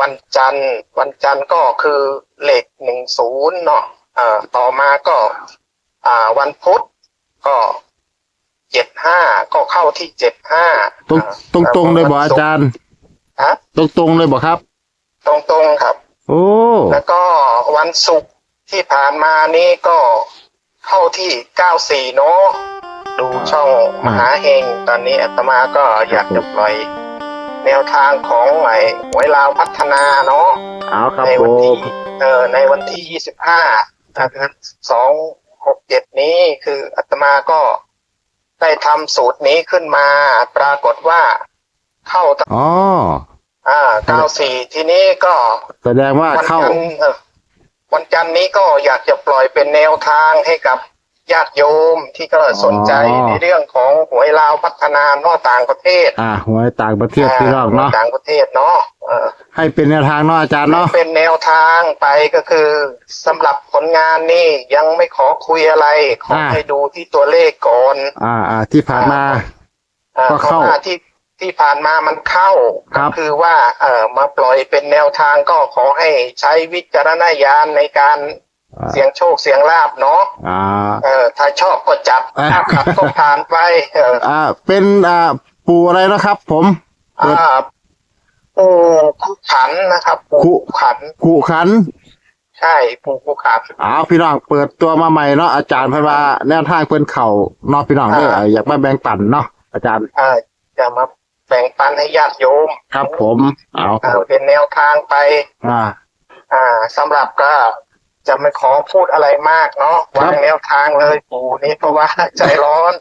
วันจันทร์ วันจันทร์ก็คือเลขหนึ่งศูนย์เนาะอ่าต่อมาก็อ่าวันพุธก็เจ็ดห้าก็เข้าที่เจ็ดห้าตรงตรงตรงๆเลยบอกอาจารย์ฮะตรงตรงๆเลยบอกครับ ตรงตรงๆครับ โอ้แล้วก็วันศุกร์ที่ผ่านมานี่ก็เข้าที่เก้าสี่เนาะดูช่องมหาเฮงตอนนี้อาตมาก็อยากจะปล่อย แนวทางของไอ้หวยลาวพัฒนาเนาะเอาครับในผวันที่มเอ่อในวันที่ยี่สิบห้านะครับสองหกเจ็ดนี้คืออาตมาก็ได้ทำสูตรนี้ขึ้นมา ปรากฏว่าเข้าตั้งอ๋อ อ่าเก้าสี่ทีนี้ก็ แสดงว่าวันเข้า จันทร์เอ่อวันจันทร์นี้ก็อยากจะปล่อยเป็นแนวทางให้กับ ญาติโยมที่ก็สนใจอ๋อในเรื่องของหวยลาวพัฒนานอกต่างประเทศ อ่าหวยต่างประเทศพี่น้องเนาะต่างประเทศเนาะเออให้เป็นแนวทางเนาะอาจารย์เนาะเป็นแนวทางไปก็คือสำหรับผลงานนี่ยังไม่ขอคุยอะไร ขอให้ดูที่ตัวเลขก่อน อ่าอ่าที่ผ่านมาอ่าก็เพเข้าราะว่าที่ที่ผ่านมามันเข้าครัก็บคือว่าเออมาปล่อยเป็นแนวทางก็ขอให้ใช้วิจารณญาณในการอ่า เสียงโชคเสียงลาบเนาะอ่าเออถ้าชอบก็จับอ่าถ้าขับก็ผ่านไปเอออ่า เป็นอ่าปู่อะไรนะครับ ผมเปิดอ่าปู่ผู้ขันนะครับปู่คุผู้ขันกุขัน ใช่ปู่ผู้ขันอ้าวพี่น้องเปิดตัวมาใหม่เนาะอาจารย์เพิ่นว่าแนวทางเพิ่นเข่าเนาะพี่น้องเด้ออ่าอยากมาแบ่งปันเนาะอาจารย์อ่าจะมาแบ่งปันให้ญาติโยม ครับผม เอาคอ่ารับเป็นแนวทางไป อ่า อ่าสำหรับก็ จะไม่ขอพูดอะไรมากเนาะครับวางแนวทางเลยปู่นี่เพราะว่าใจร้อน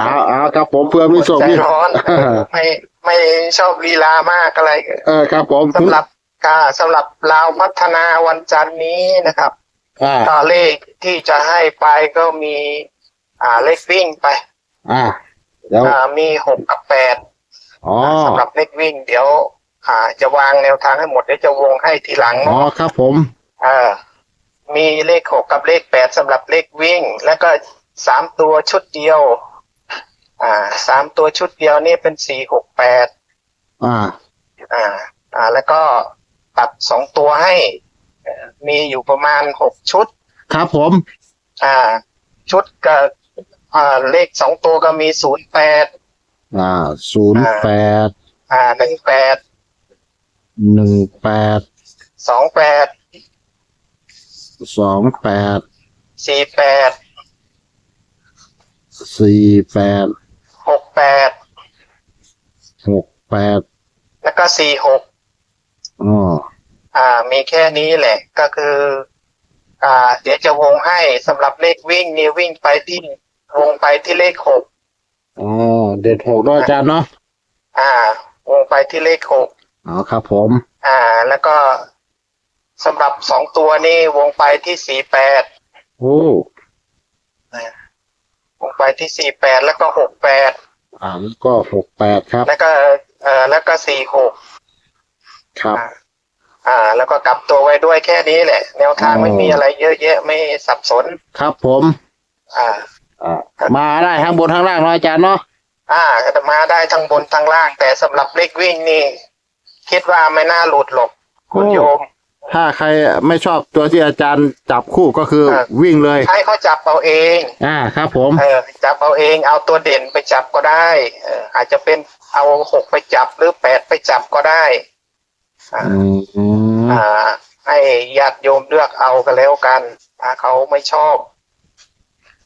เอาเอาครับผมเพื่อมีส่งใจมีร้อนไม่ไม่ชอบลีลามากอะไร เออครับผมสำหรับค่ะสำหรับลาวพัฒนาวันจันทร์นี้นะครับอ่าก็เลขที่จะให้ไปก็มี อ่าเลขวิ่งไป อ่าเดี๋ยวอ่ามีหกกับแปดอ๋อสำหรับเลขวิ่งเดี๋ยวอ่าจะวางแนวทางให้หมดเดี๋ยวจะวงให้ทีหลังอ๋อเนาะครับผม อ่า มีเลขหกกับเลขแปดสำหรับเลขวิ่ง แล้วก็สามตัวชุดเดียว อ่าสามตัวชุดเดียวนี่เป็นสี่หกแปดอ่า อ่า อ่า แล้วก็ตัดสองตัวให้เอ่อมีอยู่ประมาณหกชุด ครับผม อ่า ชุดกับอ่าเลขสองตัวก็มีศูนย์แปดอ่าศูนย์แปดอ่าหนึ่งแปดหนึ่งแปดสองแปด สองแปดสี่แปดสี่แปดหกแปดหกแปดแล้วก็สี่หกอ๋ออ่า มีแค่นี้แหละ ก็คือ อ่า เดี๋ยวจะวงให้สำหรับเลขวิ่งนี่วิ่งไปที่วงไปที่เลขหกอ๋อเด็ดหกเนาะอาจารย์เนาะอ่า วงไปที่เลขหกอ๋อครับผม อ่า แล้วก็ สำหรับสองตัวนี่วงไปที่สี่แปดโอ้วงไปที่สี่แปดแล้วก็หกแปดอ่าแล้วก็หกแปดครับ แล้วก็เอ่อแล้วก็สี่หกครับ อ่า แล้วก็กลับตัวไว้ด้วยแค่นี้แหละ แนวทางอ๋อไม่มีอะไรเยอะแยะไม่สับสน ครับผม อ่า อ่า มาได้ทั้งบนทั้งล่างเนาะอาจารย์เนาะอ่าจะมาได้ทั้งบนทั้งล่าง แต่สำหรับเลขวิ่งนี่ คิดว่าไม่น่าหลุดหรอกคุณโยม ถ้าใครไม่ชอบตัวที่อาจารย์จับคู่ก็คือครับ วิ่งเลย ให้เขาจับเอาเอง อ่าครับผม เออจับเอาเองเอาตัวเด่นไปจับก็ได้เอออาจจะเป็นเอาหกไปจับหรือแปดไปจับก็ได้อ่าอืมอ่า ให้ญาติโยมเลือกเอากันแล้วกัน ถ้าเขาไม่ชอบ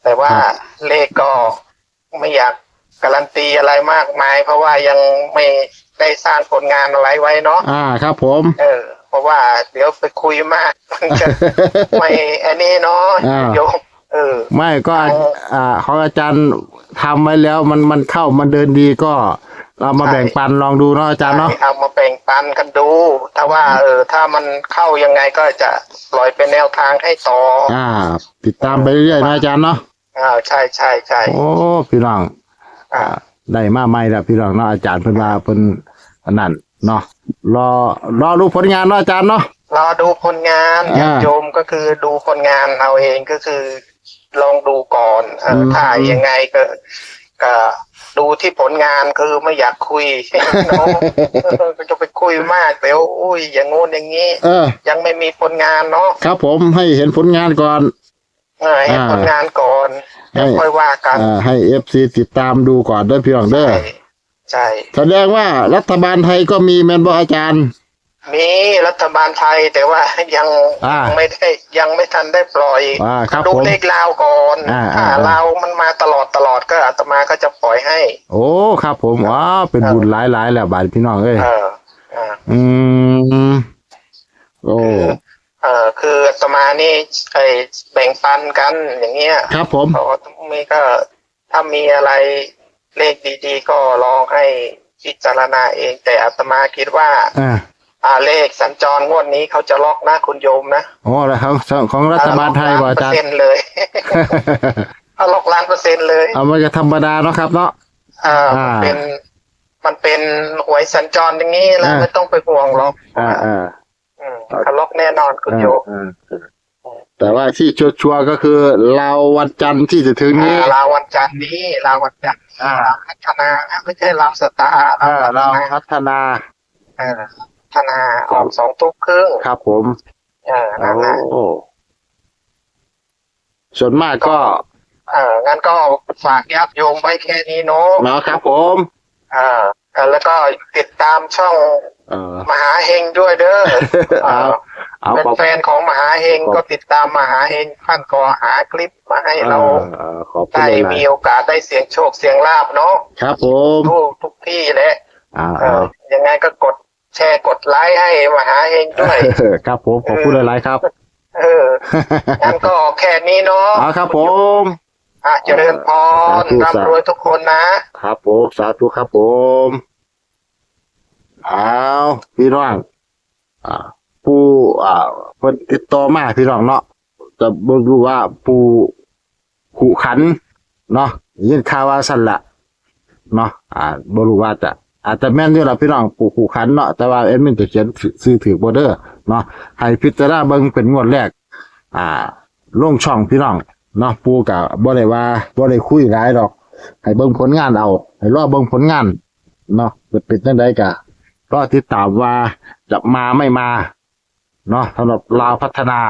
แต่ว่าเลขก็ไม่อยากการันตีอะไรมากมาย เพราะว่ายังไม่ได้สร้างผลงานอะไรไว้เนาะอ่าครับผม เออ เพราะว่าเดี๋ยวไปคุยมากมันจะไม่อันนี้เนาะอ่า โยมเออ ไม่ก็อาเอาอ่าของอาจารย์ทำไว้แล้วมันมันเข้ามันเดินดีก็ เรามาใช่ แบ่งปันลองดูเนาะอาจารย์เนาะเอามาแบ่งปันกันดูถ้าว่าเออถ้ามันเข้ายังไงก็จะปล่อยเป็นแนวทางให้ต่ออ่า ติดตามไปเรื่อยๆนะอาจารย์เนาะอ้าวใช่ใช่ใช่โอ้พี่น้องอ่าได้มาใหม่แล้วพี่น้องเนาะอาจารย์เพิ่นว่าเพิ่นอันนั้นเนาะ รอรอดูผลงานเนาะอาจารย์เนาะ รอดูผลงานอ่าญาติโยมก็คือดูผลงานเอาเองก็คือ ลองดูก่อนเออมถ้ายังไงก็ก็ดูที่ผลงานคือไม่อยากคุย เนาะเออก็จะไปคุยมากเดี๋ยวอุ้ยอย่างงู้นอย่างนี้ เออ ยังไม่มีผลงานเนาะครับผมให้เห็นผลงานก่อน เออให้อ่า ผลงานก่อนแล้วให้ค่อยว่ากัน อ่าให้เอฟซีติดตามดูก่อนเด้อพี่น้องเด้อ ใช่ ใช่แสดงว่ารัฐบาลไทยก็มีแมนบออาจารย์ มีรัฐบาลไทยแต่ว่ายังอ่าไม่ได้ยังไม่ทันได้ปล่อยอ่าครับดูผมเลขลาวก่อนอ่าถ้าอ่า ลาวมันมาตลอดตลอดก็อาตมาก็จะปล่อยให้โอ้ครับผมว้าวเป็นบุญหลายหลายๆแล้วบาดพี่น้องเอ้ยเอออ่า อืมโอ้เออคืออาตมานี่ไอแบ่งปันกันอย่างเงี้ยครับผมเพราะว่ามีก็ถ้ามีอะไรเลขดีๆก็ลอง ให้พิจารณาเอง แต่อาตมาคิดว่าอ่าอ่าเลขสัญจรงวดนี้เขาจะล็อกนะคุณโยมนะโอ้แล้วครับของรัฐบาลไทยบ่อาจารย์เปอร์เซ็นต์เลยเอาล็อกล้านเปอร์เซ็นต์เลยเอามันก็ธรรมดาเนาะครับเนาะอ่าอ่ามันเป็นมันเป็นหวยสัญจรอย่างนี้แล้วอ่าไม่ต้องไปห่วงหรอกอ่าอ่าอืมเขาล็อกแน่นอนคุณโยมอ่าอ่า แต่ว่าที่ชัวร์ๆก็คือเราวันจันทร์ที่จะถึงนี้อ่าลาวันจันทร์นี้ลาวันจันทร์อ่า ลาพัฒนาไม่ใช่ลาสตาร์อ่าเราพัฒนาพัฒนา เออพัฒนาออกสองทุ่มครึ่งครับผมเออนั่นนะโอ้ส่วนมากก็เอองั้นก็ฝากญาติโยมไว้แค่นี้เนาะเนาะครับผม เออเออแล้วก็ติดตามช่องเออ มหาเฮงด้วยเด้อเอาเอาเป็นขอบแฟนของมหาเฮงขอบก็ติดตามมหาเฮงท่านก็หาคลิปมาให้เราเออขอบคุณได้หลายมีโอกาสได้เสียงโชคเสียงลาบเนาะๆครับผมทุกทุกที่แหละอ่าเออยังไงก็กดแชร์กดไลค์ให้มหาเฮงด้วย ครับผมขอบคุณหลายๆครับ เอองั้นก็แค่นี้เนาะเอาครับผมอะเจริญพรสาธุร่ำรวยทุกคนนะครับผมสาธุครับผมเอาพี่น้องอ่าผู้อ่าเพิ่นติดต่อมาพี่น้องเนาะจะบ่รู้ว่าผู้ขู่ขันเนาะยินข่าวว่าสั่นละเนาะอ่าบ่รู้ว่าจะอาจจะแม่นอยู่ล่ะพี่น้องผู้ขู่ขันเนาะแต่ว่าแอดมินจะเขียนซื้อถือบ่เด้อเนาะให้พิจารณาเบิ่งเป็นงวดแรก อ่าลงช่องพี่น้องเนาะปูกับบ่ได้ว่าบ่ได้คุยหลายดอก ให้เบิ่งผลงานเอา ให้รอเบิ่งผลงานเนาะจะเป็นจังไดก็ รอติดตามว่าจะมาไม่มาเนาะสำหรับลาวพัฒนา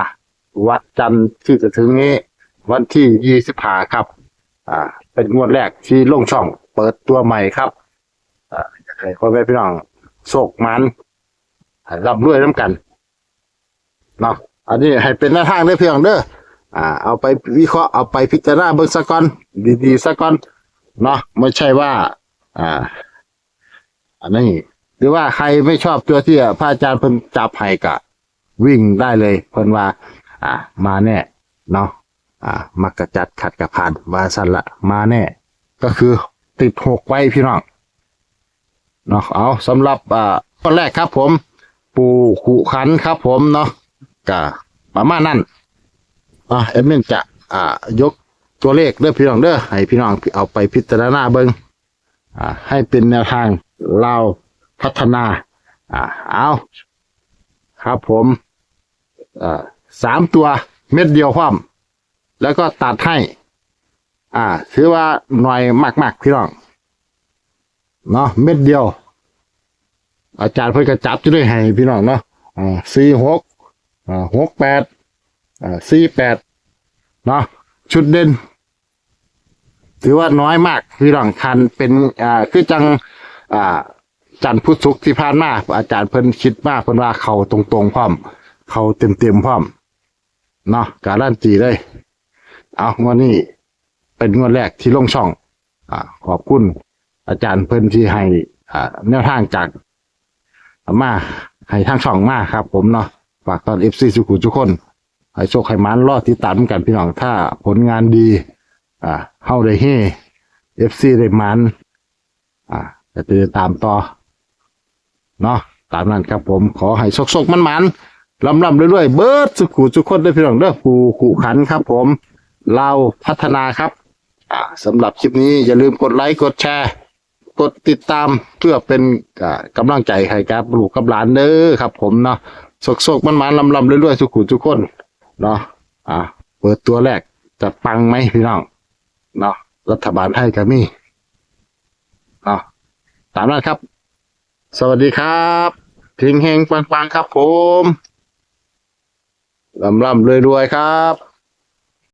วัดจันทร์ที่จะถึงนี้ วันที่ยี่สิบหาครับ อ่า เป็นงวดแรกที่ลงช่องเปิดตัวใหม่ครับอ่าอยากให้พ่อแม่พี่น้องโศกมันรับด้วยน้ำกันเนาะอันนี้ให้เป็นหน้าทางเด้เพียงเด้ออ่า เอาไปวิเคราะห์เอาไปพิจารณาเบิ่งซะก่อนดีๆซะก่อนเนาะไม่ใช่ว่า อ่า อันนี้ หรือว่าใครไม่ชอบตัวที่พระอาจารย์เพิ่นจับให้กะ วิ่งได้เลยเพิ่นว่า อ่า มาแน่เนาะอ่า มักกะจัดขัดกะผ่านวาสันละมาแน่ ก็คือติดหกไว้พี่น้องเนาะเอาสำหรับอ่าคนแรกครับผม ปู่ขุขันครับผมเนาะกะประมาณนั้นอ่าเอ็มเนจะอ่ายกตัวเลขเด้อพี่น้องเด้อให้พี่น้องเอาไปพิจารณาเบิงอ่าให้เป็นแนวทางเรา พัฒนาอ่าเอาครับผมอ่าสามตัวเม็ดเดียวพร้อมแล้วก็ตัดให้ อ่า ถือว่าหน่อยมาก ๆ พี่น้องเนาะเม็ดเดียว อาจารย์เพิ่นก็จับจะด้วยให้พี่น้องเนาะอ่าสี่หกอ่าหกแปดอ่าสี่แปดเนาะชุดเด่น ถือว่าน้อยมาก พี่น้องคันเป็นอ่าคือจัง อ่า จันทร์พุธศุกร์ที่ผ่านมาอาจารย์เพิ่นคิดมากเพิ่นว่าเขาตรงๆพร้อม เขาเต็มๆพร้อมเนาะการันตีเลยเอางวดนี้เป็นงวดแรกที่ลงช่อง อ่า ขอบคุณอาจารย์เพิ่นที่ให้อ่าแนวทางจากมาให้ทางช่องมาครับ ผมเนาะฝากตอนเอฟซีสุขุทุกคนให้โชคให้มันรอดติดตามกันพี่น้องถ้าผลงานดี อ่าเข้าได้เฮเอฟซีได้มันอ่าจะติดตามต่อ เนาะตามนั้นครับผมขอให้โชคๆมันๆลำลำเรื่อยๆเบิร์ดสุขุทุกคนได้พี่น้องเด้อปูขู่ขันครับผม เราพัฒนาครับอ่าสำหรับคลิปนี้อย่าลืมกดไลค์กดแชร์กดติดตามเพื่อเป็นอ่ากำลังใจให้กับลูกกับหลานเด้อครับ ผมเนาะโศกๆมันลำลำเรื่อยๆสุขุทุกคนเนาะอ่าเปิดตัวแรกจะปังไหมพี่น้องเนาะรัฐบาลให้กับมีเนาะตามนั้นครับ สวัสดีครับพิงเฮงปังๆครับผมลำลำรวยๆครับ